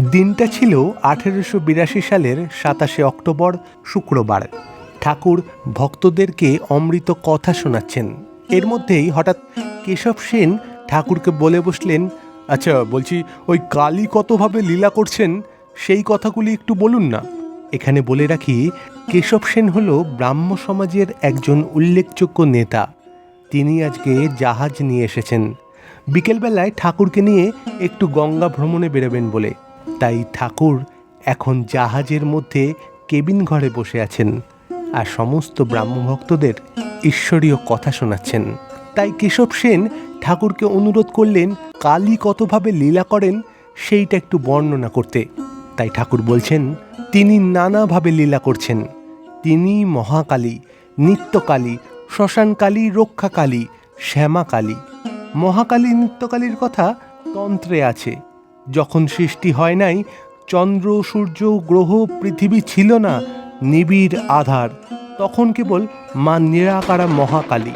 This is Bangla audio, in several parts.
দিনটা ছিল আঠেরোশো বিরাশি সালের সাতাশে অক্টোবর, শুক্রবার। ঠাকুর ভক্তদেরকে অমৃত কথা শোনাচ্ছেন। এর মধ্যেই হঠাৎ কেশব সেন ঠাকুরকে বলে বসলেন আচ্ছা বলছি, ওই কালী কতভাবে লীলা করছেন, সেই কথাগুলি একটু বলুন না? এখানে বলে রাখি, কেশব সেন হল ব্রাহ্ম সমাজের একজন উল্লেখযোগ্য নেতা। তিনি আজকে জাহাজ নিয়ে এসেছেন। বিকেলবেলায় ঠাকুরকে নিয়ে একটু গঙ্গা ভ্রমণে বেরোবেন বলে। তাই ঠাকুর এখন জাহাজের মধ্যে কেবিন ঘরে বসে আছেন আর সমস্ত ব্রাহ্মভক্তদের ঈশ্বরীয় কথা শোনাচ্ছেন। তাই কেশব সেন ঠাকুরকে অনুরোধ করলেন কালী কতভাবে লীলা করেন সেইটা একটু বর্ণনা করতে। তাই ঠাকুর বলছেন, তিনি নানাভাবে লীলা করছেন। তিনি মহাকালী, নিত্যকালী, শ্মশানকালী, রক্ষাকালী, শ্যামাকালী। মহাকালী, নিত্যকালীর কথা তন্ত্রে আছে। যখন সৃষ্টি হয় নাই, চন্দ্র, সূর্য, গ্রহ, পৃথিবী ছিল না, নিবিড় আধার। তখন কেবল মা নিরাকারা মহাকালী,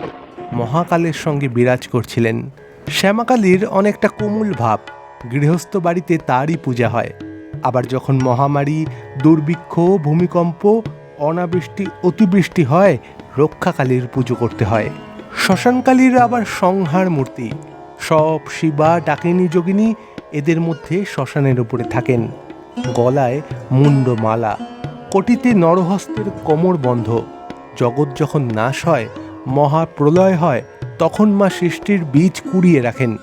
মহাকালের সঙ্গে বিরাজ করছিলেন। শ্যামাকালীর অনেকটা কোমল ভাব, গৃহস্থ বাড়িতে তারই পূজা হয়। আবার যখন মহামারী, দুর্ভিক্ষ, ভূমিকম্প, অনাবৃষ্টি, অতিবৃষ্টি হয়, রক্ষাকালীর পুজো করতে হয়। শ্মশানকালীর আবার সংহার মূর্তি, সব শিবা, ডাকিনী, যোগিনী এদের মধ্যে শ্মশানের উপরে থাকেন। গলায় মুন্ডমালা কটিতে নরহস্তের কোমর বন্ধ। জগৎ যখন নাশ হয়, মহাপ্রলয় হয়, তখন মা সৃষ্টির বীজ কুড়িয়ে রাখেন।